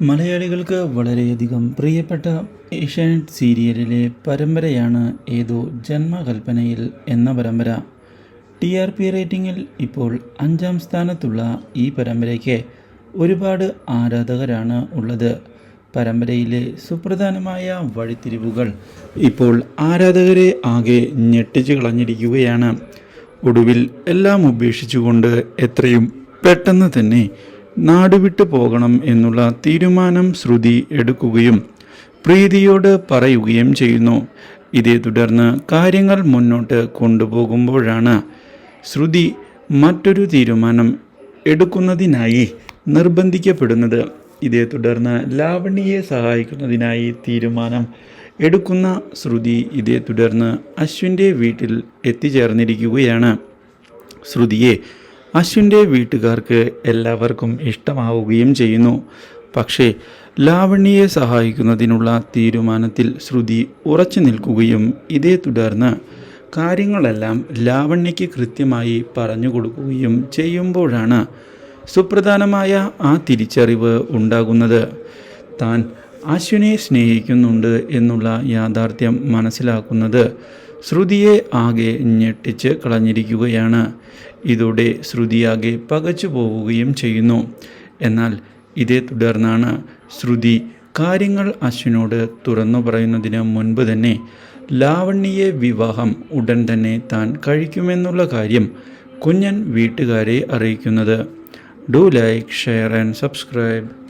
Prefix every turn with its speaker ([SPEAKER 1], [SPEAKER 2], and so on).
[SPEAKER 1] മലയാളികൾക്ക് വളരെയധികം പ്രിയപ്പെട്ട ഏഷ്യാനെറ്റ് സീരിയലിലെ പരമ്പരയാണ് ഏതോ ജന്മകൽപ്പനയിൽ എന്ന പരമ്പര. ടി ആർ പി റേറ്റിംഗിൽ ഇപ്പോൾ അഞ്ചാം സ്ഥാനത്തുള്ള ഈ പരമ്പരയ്ക്ക് ഒരുപാട് ആരാധകരാണ് ഉള്ളത്. പരമ്പരയിലെ സുപ്രധാനമായ വഴിത്തിരിവുകൾ ഇപ്പോൾ ആരാധകരെ ആകെ ഞെട്ടിച്ചു കളഞ്ഞിരിക്കുകയാണ്. ഒടുവിൽ എല്ലാം ഉപേക്ഷിച്ചുകൊണ്ട് എത്രയും പെട്ടെന്ന് തന്നെ നാടുവിട്ടു പോകണം എന്നുള്ള തീരുമാനം ശ്രുതി എടുക്കുകയും പ്രീതിയോട് പറയുകയും ചെയ്യുന്നു. ഇതേ തുടർന്ന് കാര്യങ്ങൾ മുന്നോട്ട് കൊണ്ടുപോകുമ്പോഴാണ് ശ്രുതി മറ്റൊരു തീരുമാനം എടുക്കുന്നതിനായി നിർബന്ധിക്കപ്പെടുന്നത്. ഇതേ തുടർന്ന് ലാവണ്യയെ സഹായിക്കുന്നതിനായി തീരുമാനം എടുക്കുന്ന ശ്രുതി ഇതേ തുടർന്ന് അശ്വിന്റെ വീട്ടിൽ എത്തിച്ചേർന്നിരിക്കുകയാണ്. ശ്രുതിയെ അശ്വിന്റെ വീട്ടുകാർക്ക് എല്ലാവർക്കും ഇഷ്ടമാവുകയും ചെയ്യുന്നു. പക്ഷേ ലാവണ്യയെ സഹായിക്കുന്നതിനുള്ള തീരുമാനത്തിൽ ശ്രുതി ഉറച്ചു നിൽക്കുകയും ഇതേ തുടർന്ന് കാര്യങ്ങളെല്ലാം ലാവണ്യയ്ക്ക് കൃത്യമായി പറഞ്ഞു കൊടുക്കുകയും ചെയ്യുമ്പോഴാണ് സുപ്രധാനമായ ആ തിരിച്ചറിവ് ഉണ്ടാകുന്നത്. താൻ അശ്വിനെ സ്നേഹിക്കുന്നുണ്ട് എന്നുള്ള യാഥാർത്ഥ്യം മനസ്സിലാക്കുന്നത് ശ്രുതിയെ ആകെ ഞെട്ടിച്ച് കളഞ്ഞിരിക്കുകയാണ്. ഇതോടെ ശ്രുതിയാകെ പകച്ചു പോവുകയും ചെയ്യുന്നു. എന്നാൽ ഇതേ തുടർന്നാണ് ശ്രുതി കാര്യങ്ങൾ അശ്വിനോട് തുറന്നു പറയുന്നതിന് മുൻപ് തന്നെ ലാവണ്യയെ വിവാഹം ഉടൻ തന്നെ താൻ കഴിക്കുമെന്നുള്ള കാര്യം കുഞ്ഞൻ വീട്ടുകാരെ അറിയിക്കുന്നത്. Do like share and subscribe.